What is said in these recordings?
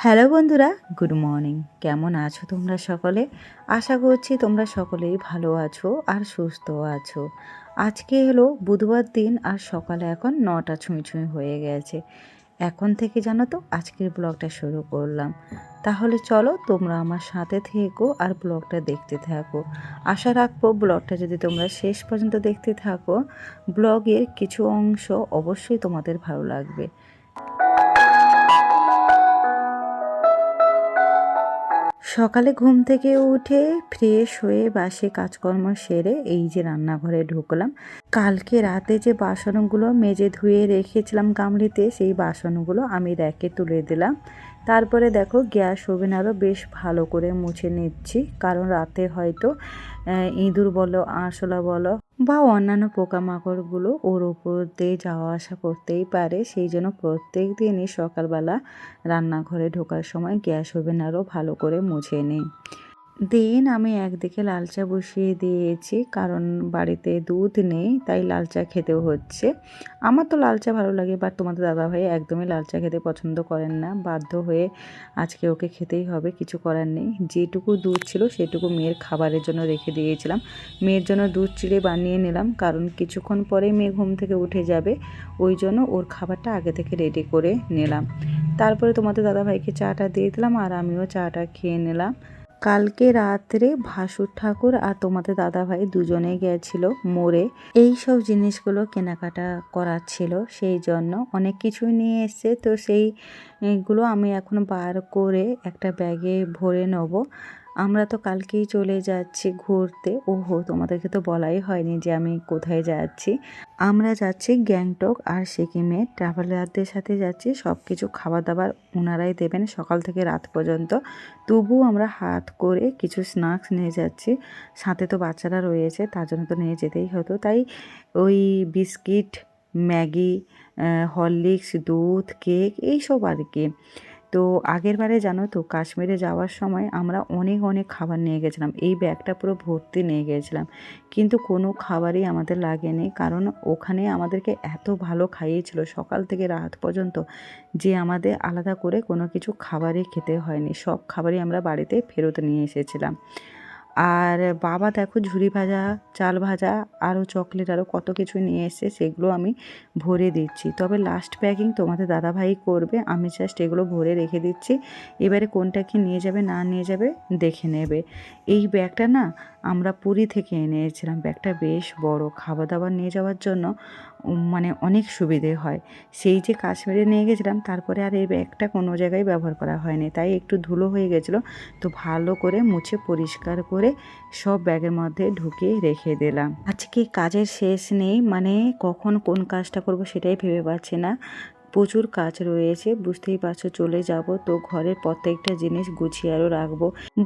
Hello বন্ধুরা, good morning. কেমন আছো তোমরা সকলে? আশা করছি তোমরা সকলেই ভালো আছো আর সুস্থ আছো। আজকে হলো বুধবার দিন আর সকালে এখন নটা ছুঁই ছুঁই হয়ে গেছে। এখন থেকে জানো তো, আজকের ব্লগটা শুরু করলাম। তাহলে চলো তোমরা আমার সাথে থেকো আর ব্লগটা দেখতে থাকো। আশা রাখব ব্লগটা যদি তোমরা শেষ পর্যন্ত দেখতে থাকো, ব্লগের কিছু অংশ অবশ্যই তোমাদের ভালো লাগবে। সকালে ঘুম থেকে উঠে ফ্রেশ হয়ে বাসে কাজকর্ম সেরে এই যে রান্নাঘরে ঢুকলাম। কালকে রাতে যে বাসনগুলো মেজে ধুয়ে রেখেছিলাম গামলিতে, সেই বাসনগুলো আমি র্যাকে তুলে দিলাম। তারপরে দেখো গ্যাস ওভেন আরও বেশ ভালো করে মুছে নিচ্ছি, কারণ রাতে হয়তো ইঁদুর বলো, আরশোলা বলো বা অন্যান্য পোকামাকড়গুলো ওর ওপর দিয়ে যাওয়া আসা করতেই পারে। সেই জন্য প্রত্যেক দিনই সকালবেলা রান্নাঘরে ঢোকার সময় গ্যাস ওভেন আরও ভালো করে মুছে নিই। দিন আমি একদিকে লাল চা বসিয়ে দিয়েছি, কারণ বাড়িতে দুধ নেই, তাই লাল চা খেতেও হচ্ছে। আমার তো লাল চা ভালো লাগে বাট তোমাদের দাদাভাই একদমই লাল চা খেতে পছন্দ করেন না। বাধ্য হয়ে আজকে ওকে খেতেই হবে, কিছু করার নেই। যেটুকু দুধ ছিল, সেটুকু মেয়ের খাবারের জন্য রেখে দিয়েছিলাম। মেয়ের জন্য দুধ চিড়ে বানিয়ে নিলাম, কারণ কিছুক্ষণ পরেই মেয়ে ঘুম থেকে উঠে যাবে, ওই জন্য ওর খাবারটা আগে থেকে রেডি করে নিলাম। তারপরে তোমাদের দাদাভাইকে চাটা দিয়ে দিলাম, আর আমিও চাটা খেয়ে নিলাম। কালকে রাত্রে ভাসুর ঠাকুর আর তোমাদের দাদাভাই দুজনে গেছিল মোড়ে। এই সব জিনিসগুলো কেনাকাটা করার ছিল, সেই জন্য অনেক কিছুই নিয়ে এসছে। তো সেইগুলো আমি এখন বার করে একটা ব্যাগে ভরে নেব। আমরা তো কালকেই চলে যাচ্ছি ঘুরতে। ওহো, তোমাদেরকে তো বলাই হয়নি যে আমি কোথায় যাচ্ছি। আমরা যাচ্ছি গ্যাংটক আর সিকিমে। ট্রাভেলারদের সাথে যাচ্ছি সব কিছু খাবার দাবার ওনারাই দেবেন সকাল থেকে রাত পর্যন্ত। তবু আমরা হাত করে কিছু স্ন্যাক্স নিয়ে যাচ্ছি। সাথে তো বাচ্চারা রয়েছে, তার জন্য তো নিয়ে যেতেই হতো। তাই ওই বিস্কিট, ম্যাগি হরলিক্স, দুধ, কেক, এইসব আর কি। তো আগের বারে জানো তো কাশ্মীরে যাওয়ার সময় আমরা অনেক অনেক খাবার নিয়ে গেছিলাম। এই ব্যাগটা পুরো ভর্তি নিয়ে গেছিলাম। কিন্তু কোনো খাবারই আমাদের লাগেনি। কারণ ওখানে আমাদেরকে এত ভালো খাইয়েছিল সকাল থেকে রাত পর্যন্ত যে আমাদের আলাদা করে কোনো কিছু খাবারই খেতে হয়নি। সব খাবারই আমরা বাড়িতে ফেরত নিয়ে এসেছিলাম। আর বাবা দেখো ঝুরি ভাজা, চাল ভাজা আরও চকলেট আরও কত কিছু নিয়ে এসছে, সেগুলো আমি ভরে দিচ্ছি। তবে লাস্ট প্যাকিং তোমাদের দাদাভাই করবে, আমি জাস্ট এগুলো ভরে রেখে দিচ্ছি। এবারে কোনটা কি নিয়ে যাবে, না নিয়ে যাবে, দেখে নেবে। এই ব্যাগটা না আমরা পুরী থেকে এনেছিলাম ব্যাগটা বেশ বড়। খাবার দাবার নিয়ে যাওয়ার জন্য মানে অনেক সুবিধে হয়। সেই যে কাশ্মীরে নিয়ে গেছিলাম, তারপরে আর এই ব্যাগটা কোনো জায়গায় ব্যবহার করা হয়নি। তাই একটু ধুলো হয়ে গেছিল, তো ভালো করে মুছে পরিষ্কার করে সব ব্যাগের মধ্যে ঢুকিয়ে রেখে দিলাম। আজকে কাজের শেষ নেই মানে কখন কোন কাজটা করব সেটাই ভেবে পাচ্ছি না। প্রচুর কাজ রয়েছে, বুঝতেই পারছ, চলে যাব। তো ঘরের প্রত্যেকটা জিনিস গুছিয়ে আরও রাখব।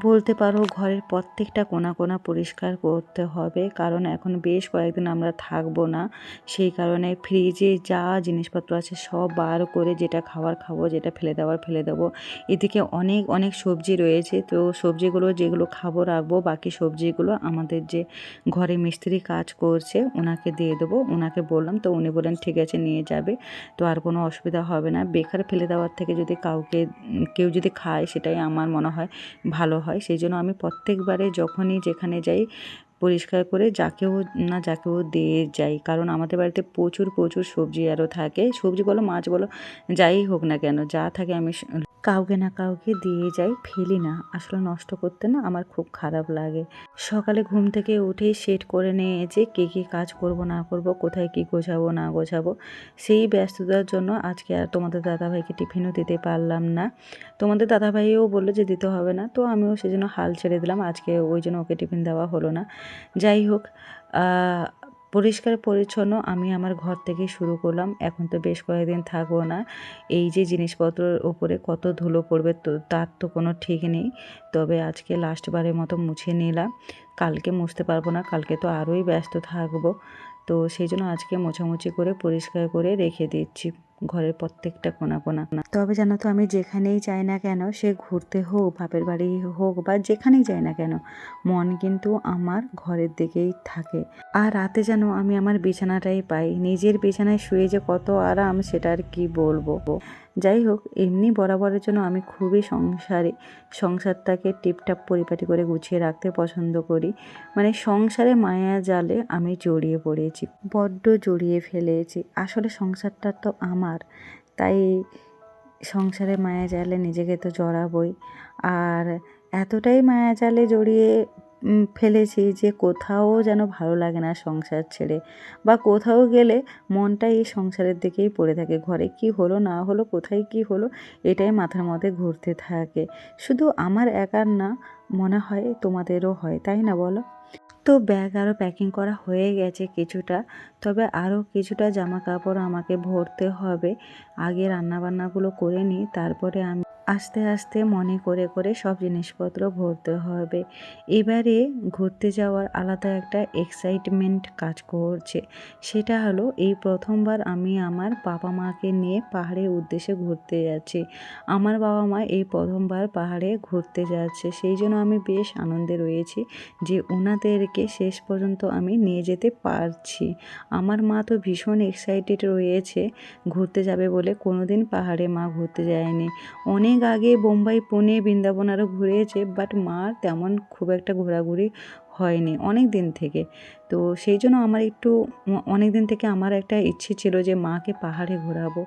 বলতে পারো ঘরের প্রত্যেকটা কোনা কোনা পরিষ্কার করতে হবে, কারণ এখন বেশ কয়েকদিন আমরা থাকব না। সেই কারণে ফ্রিজে যা জিনিসপত্র আছে সব বার করে যেটা খাবার খাব, যেটা ফেলে দেওয়ার ফেলে দেবো। এদিকে অনেক অনেক সবজি রয়েছে, তো সবজিগুলো যেগুলো খাব, রাখব, বাকি সবজিগুলো আমাদের যে ঘরে মিস্ত্রি কাজ করছে, ওনাকে দিয়ে দেবো। ওনাকে বললাম, তো উনি বললেন, ঠিক আছে, নিয়ে যাবে। তো আর কোনো অসুবিধা হবে না। বেকার ফেলে দেওয়ার থেকে যদি কাউকে, কেউ যদি খায় সেটাই আমার মনে হয় ভালো হয়। সেই জন্য আমি প্রত্যেকবারে যখনই যেখানে যাই পরিষ্কার করে যাকেও না যাকেও দিয়ে যাই। কারণ আমাদের বাড়িতে প্রচুর প্রচুর সবজি আরও থাকে। সবজি বলো, মাছ বলো, যাই হোক না কেন, যা থাকে আমি কাউকে না কাউকে দিয়ে যাই, ফেলি না। আসলে নষ্ট করতে না আমার খুব খারাপ লাগে। সকালে ঘুম থেকে উঠেই সেট করে নিয়েছি কী কী কাজ করব, না করব, কোথায় কী গোছাবো, না গোছাবো, সেই ব্যস্ততার জন্য আজকে আর তোমাদের দাদাভাইকে টিফিনও দিতে পারলাম না। তোমাদের দাদাভাইও বলল যে দিতে হবে না, তো আমিও সেজন্য হাল ছেড়ে দিলাম। আজকে ওই জন্য ওকে টিফিন দেওয়া হলো না। যাই হোক পরিষ্কার পরিচ্ছন্ন আমি আমার ঘর থেকে শুরু করলাম। এখন তো বেশ কয়েকদিন থাকব না। এই যে জিনিসপত্রের ওপরে কত ধুলো পড়বে তো তার তো কোনো ঠিক নেই। তবে আজকে লাস্টবারের মতো মুছে নিলাম। কালকে মুছতে পারব না, কালকে তো আরোই ব্যস্ত থাকব। তো সেই জন্য আজকে মোছামুছি করে পরিষ্কার করে রেখে দিচ্ছি। ঘরের প্রত্যেকটা কোনা কোনা। তবে জানো তো, আমি যেখানেই যাই না কেন, সে ঘুরতে হোক, বাপের বাড়ি হোক বা যেখানেই যাই না কেন, মন কিন্তু আমার ঘরের দিকেই থাকে। আর রাতে যেন আমি আমার বিছানাটাই পাই। নিজের বিছানায় শুয়ে যে কত আরাম, সেটা আর কি বলব? যাই হোক, এমনি বরাবরের জন্য আমি খুবই সংসারে। সংসারটাকে টিপটাপ, পরিপাটি করে গুছিয়ে রাখতে পছন্দ করি। মানে সংসারে মায়া জালে আমি জড়িয়ে পড়েছি, বড্ড জড়িয়ে ফেলেছি। আসলে সংসারটা তো আমার। তাই সংসারে মায়া জালে নিজেকে তো জড়াবই। আর এতটাই মায়া জালে জড়িয়ে ফেলেছি যে কোথাও যেন ভালো লাগে না সংসার ছেড়ে বা কোথাও গেলে মনটা এই সংসারের দিকেই পড়ে থাকে। ঘরে কি হলো, না হলো, কোথায় কি হলো, এটাই মাথার মধ্যে ঘুরতে থাকে। শুধু আমার একার না, মনে হয় তোমাদেরও হয়, তাই না বলো? তো ব্যাগ আরও প্যাকিং করা হয়ে গেছে কিছুটা, তবে আরও কিছুটা জামা কাপড় আমাকে ভরতে হবে। আগে রান্নাবান্নাগুলো করে নিই, তারপরে আমি আস্তে আস্তে মনে করে করে সব জিনিসপত্র ভরতে হবে। এবারে ঘুরতে যাওয়ার আলাদা একটা এক্সাইটমেন্ট কাজ করছে। সেটা হলো, এই প্রথমবার আমি আমার বাবা মাকে নিয়ে পাহাড়ের উদ্দেশ্যে ঘুরতে যাচ্ছি। আমার বাবা মা এই প্রথমবার পাহাড়ে ঘুরতে যাচ্ছে। সেই জন্য আমি বেশ আনন্দে রয়েছি যে ওনাদেরকে শেষ পর্যন্ত আমি নিয়ে যেতে পারছি। আমার মা তো ভীষণ এক্সাইটেড রয়েছে, ঘুরতে যাবে বলে। কোনোদিন পাহাড়ে মা ঘুরতে যায়নি। অনেক আগে বোম্বাই, পুনে, বৃন্দাবন আরও ঘুরেছে বাট মার তেমন খুব একটা ঘোরাঘুরি হয়নি অনেক দিন থেকে। তো সেই জন্য আমার একটু, অনেক দিন থেকে আমার একটা ইচ্ছে ছিল যে মাকে পাহাড়ে ঘোরাবো।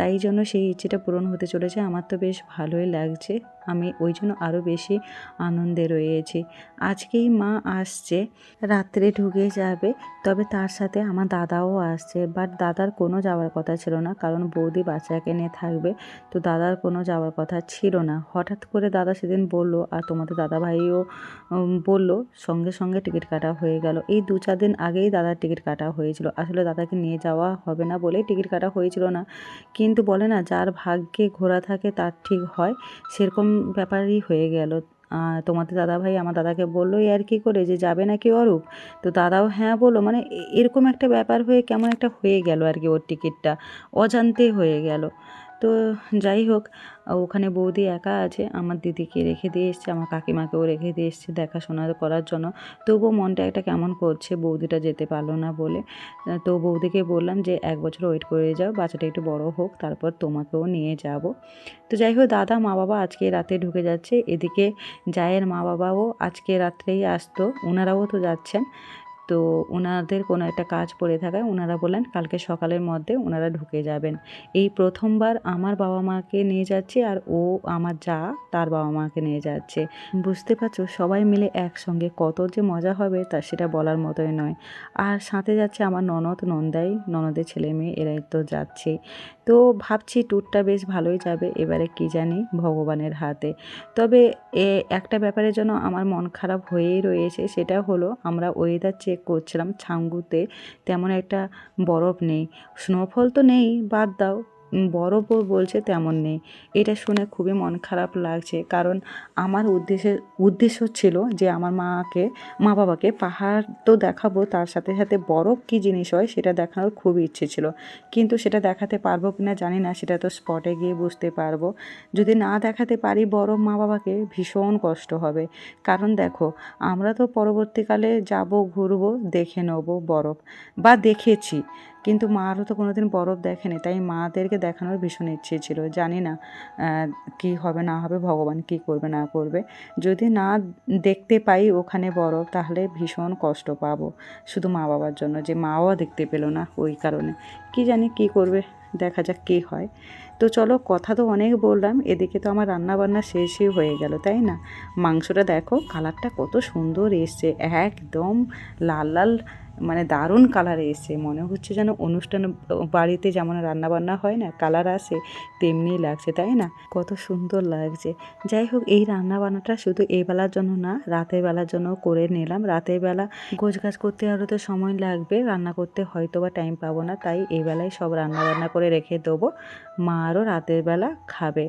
তাই জন্য সেই ইচ্ছেটা পূরণ হতে চলেছে। আমার তো বেশ ভালোই লাগছে। আমি ওই জন্য আরও বেশি আনন্দে রয়েছি। আজকেই মা আসছে, রাত্রে ঢুকে যাবে। তবে তার সাথে আমার দাদাও আসছে। বাট দাদার কোনো যাওয়ার কথা ছিল না। কারণ বৌদি বাচ্চাকে নিয়ে থাকবে। তো দাদার কোনো যাওয়ার কথা ছিল না। হঠাৎ করে দাদা সেদিন বলল আর তোমাদের দাদা ভাইও বলল, সঙ্গে সঙ্গে টিকিট কাটা হয়ে গেল। এই দু চার দিন আগেই দাদার টিকিট কাটা হয়েছিল। আসলে দাদাকে নিয়ে যাওয়া হবে না বলেই টিকিট কাটা হয়েছিল না। কিন্তু বলে না, যার ভাগ্যে ঘোরা থাকে তার ঠিক হয়। সেরকম ব্যাপারই হয়ে গেল। তোমাদের দাদা ভাই আমার দাদাকে বলল আর কি করে যে যাবে নাকি অরূপ? তো দাদাও হ্যাঁ বলল মানে এরকম একটা ব্যাপার হয়ে কেমন একটা হয়ে গেল আর কি ওর টিকিটটা অজান্তে হয়ে গেল। তো যাই হোক, ওখানে বৌদি একা আছে, আমার দিদিকে রেখে দিয়ে এসছে, আমার কাকিমাকেও রেখে দিয়ে এসছে দেখাশোনা করার জন্য। তবুও মনটা একটা কেমন করছে, বৌদিটা যেতে পারল না বলে। তো বৌদিকে বললাম যে, এক বছর ওয়েট করে যাও, বাচ্চাটা একটু বড় হোক, তারপর তোমাকেও নিয়ে যাব। তো যাই হোক, দাদা, মা বাবা আজকে রাতে ঢুকে যাচ্ছে, এদিকে জায়ের মা বাবাও আজকে রাত্রেই আসতো, ওনারাও তো যাচ্ছেন। তো ওনাদের কোনো একটা কাজ পড়ে থাকায় ওনারা বললেন, কালকে সকালের মধ্যে ওনারা ঢুকে যাবেন। এই প্রথমবার আমার বাবা মাকে নিয়ে যাচ্ছে আর ও আমার যা তার বাবা মাকে নিয়ে যাচ্ছে। বুঝতে পারছ? সবাই মিলে একসঙ্গে কত যে মজা হবে তা সেটা বলার মতোই নয়। আর সাথে যাচ্ছে আমার ননদ নন্দাই, ননদের ছেলে মেয়ে, এরাই তো যাচ্ছে। তো ভাবছি ট্যুরটা বেশ ভালোই যাবে, এবারে কি জানি ভগবানের হাতে। তবে এ, একটা ব্যাপারে যেন আমার মন খারাপ হয়েই রয়েছে, সেটা হলো আমরা ওয়েদার চেক করছিলাম ছাঙ্গুতে, তেমন একটা বরফ নেই। স্নোফল তো নেই, বাদ দাও। বরফও বলছে তেমন নেই। এটা শুনে খুবই মন খারাপ লাগছে। কারণ আমার উদ্দেশ্যে, উদ্দেশ্য ছিল যে আমার মাকে, মা বাবাকে পাহাড় তো দেখাবো, তার সাথে সাথে বরফ কী জিনিস হয় সেটা দেখানোর খুব ইচ্ছে ছিল। কিন্তু সেটা দেখাতে পারব কিনা জানি না, সেটা তো স্পটে গিয়ে বুঝতে পারব। যদি না দেখাতে পারি বরফ মা বাবাকে, ভীষণ কষ্ট হবে। কারণ দেখো, আমরা তো পরবর্তীকালে যাব, ঘুরবো, দেখে নেব বরফ। বা দেখেছি। কিন্তু মারও তো কোনোদিন বরফ দেখেনি, তাই মাদেরকে দেখানোর ভীষণ ইচ্ছে ছিল। জানি না কি হবে, না হবে, ভগবান কি করবে, না করবে। যদি না দেখতে পাই ওখানে বরফ, তাহলে ভীষণ কষ্ট পাবো শুধু মা বাবার জন্য, যে মাও দেখতে পেল না ওই কারণে। কি জানি কি করবে, দেখা যাক কী হয়। তো চলো কথা তো অনেক বললাম, এদিকে তো আমার রান্না বান্না শেষই হয়ে গেল, তাই না? মাংসটা দেখো, কালারটা কত সুন্দর এসছে, একদম লাল লাল মানে দারুণ কালার এসছে, মনে হচ্ছে যেন অনুষ্ঠান, বাড়িতে যেমন রান্না বান্না হয় না, কালার আসে, তেমনি লাগছে, তাই না? কত সুন্দর লাগছে। যাই হোক, এই রান্না বান্নাটা শুধু এই বেলার জন্য না, রাতের বেলার জন্য করে নিলাম, রাতের বেলা গোছ গাছ করতে আরও তো সময় লাগবে, রান্না করতে হয়তো বা টাইম পাবো না, তাই এই বেলায় সব রান্না বান্না করে রেখে দেবো। মা আরও রাতের বেলা খাবে।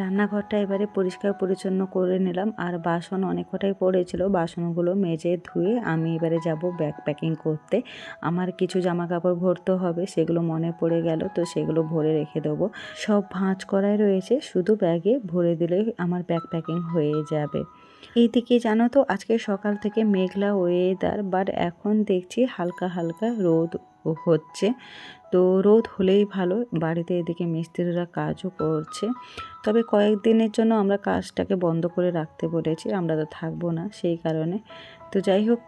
রান্নাঘরটা এবারে পরিষ্কার পরিচ্ছন্ন করে নিলাম। আর বাসন অনেক কটাই পড়েছিল। বাসনগুলো মেজে ধুয়ে আমি এবারে যাব ব্যাগ প্যাকিং করতে। আমার কিছু জামা কাপড় ভরতে হবে, সেগুলো মনে পড়ে গেল, তো সেগুলো ভরে রেখে দেবো। সব ভাঁজ করাই রয়েছে, শুধু ব্যাগে ভরে দিলেই আমার ব্যাগ প্যাকিং হয়ে যাবে। এইদিকে জানো তো, আজকে সকাল থেকে মেঘলা ওয়েদার বাট এখন দেখছি হালকা হালকা রোদ। হচ্ছে। তো রোদ হলেই ভালো, বাড়িতে এদিকে মিস্ত্রিরা কাজও করছে। তবে কয়েকদিনের জন্য আমরা কাজটাকে বন্ধ করে রাখতে বলেছি, আমরা তো থাকব না সেই কারণে। তো যাই হোক,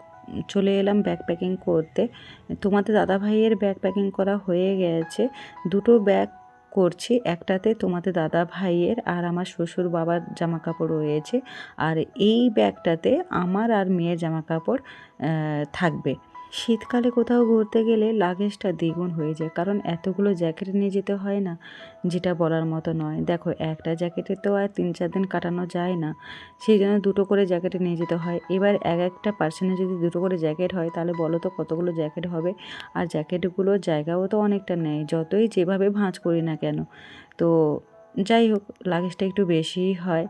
চলে এলাম ব্যাগ প্যাকিং করতে। তোমাদের দাদা ভাইয়ের ব্যাগ প্যাকিং করা হয়ে গেছে। দুটো ব্যাগ করছি, একটাতে তোমাদের দাদা ভাইয়ের আর আমার শ্বশুর বাবার জামা কাপড় রয়েছে। আর এই ব্যাগটাতে আমার আর মেয়ের জামা কাপড় থাকবে। শীতকালে কোথাও ঘুরতে গেলে লাগেজটা দ্বিগুণ হয়ে যায়, কারণ এতগুলো জ্যাকেট নিয়ে যেতে হয় না, যেটা বলার মতো নয়। দেখো, একটা জ্যাকেটে তো আর তিন চার দিন কাটানো যায় না, সেই জন্য দুটো করে জ্যাকেটে নিয়ে যেতে হয়। এবার এক একটা পার্সনে যদি দুটো করে জ্যাকেট হয়, তাহলে বলো তো কতগুলো জ্যাকেট হবে? আর জ্যাকেটগুলো জায়গাও তো অনেকটা নেয় যতই যেভাবে ভাঁজ করি না কেন। তো যাই হোক লাগেজটা একটু বেশিই হয়।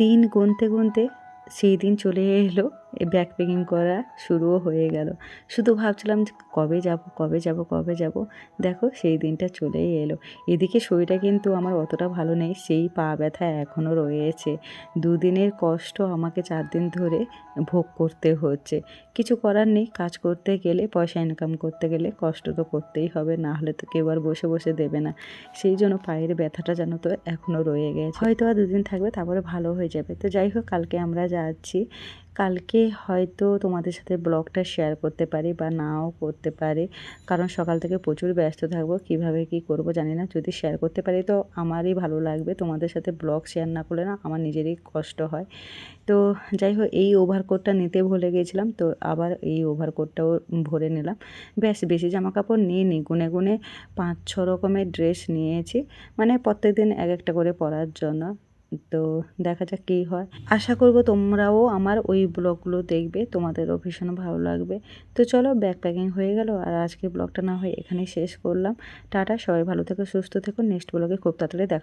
দিন গুনতে গুনতে সেই দিন চলে এলো। ব্যাগ প্যাকিং করা শুরুও হয়ে গেল। শুধু ভাবছিলাম যে কবে যাব কবে যাব কবে যাব? দেখো, সেই দিনটা চলেই এলো। এদিকে শরীরটা কিন্তু আমার অতটা ভালো নেই, সেই পা ব্যথা এখনও রয়েছে। দুদিনের কষ্ট আমাকে চার দিন ধরে ভোগ করতে হচ্ছে। কিছু করার নেই, কাজ করতে গেলে, পয়সা ইনকাম করতে গেলে কষ্ট তো করতেই হবে, না হলে তো কেউ আর বসে বসে দেবে না। সেই জন্য পায়ের ব্যথাটা যেন তো এখনও রয়ে গেছে। হয়তো আর দুদিন থাকবে, তারপরে ভালো হয়ে যাবে। তো যাই হোক, কালকে আমরা যাচ্ছি কালকে হয়তো তোমাদের সাথে ব্লগটা শেয়ার করতে পারি বা নাও করতে পারি। কারণ সকাল থেকে প্রচুর ব্যস্ত থাকব, কীভাবে কি করব জানি না। যদি শেয়ার করতে পারি তো আমারই ভালো লাগবে। তোমাদের সাথে ব্লগ শেয়ার না করলে না আমার নিজেরই কষ্ট হয়। তো যাই হোক, এই ওভারকোটটা নিতে ভুলে গিয়েছিলাম, তো আবার এই ওভারকোটটাও ভরে নিলাম। ব্যাস, বেশি জামা কাপড় নিয়ে নিই গুনে গুনে পাঁচ ছ রকমের ড্রেস নিয়েছি। মানে প্রত্যেক দিন এক একটা করে পরার জন্য। তো দেখা যাক কী হয়। আশা করব তোমরাও আমার ওই ব্লগগুলো দেখবে, তোমাদেরও ভীষণ ভালো লাগবে। তো চলো ব্যাগ প্যাকিং হয়ে গেল আর আজকে ব্লগটা না হয়ে এখানেই শেষ করলাম। টাটা, সবাই ভালো থেকো, সুস্থ থেকো নেক্সট ব্লগে খুব তাড়াতাড়ি দেখা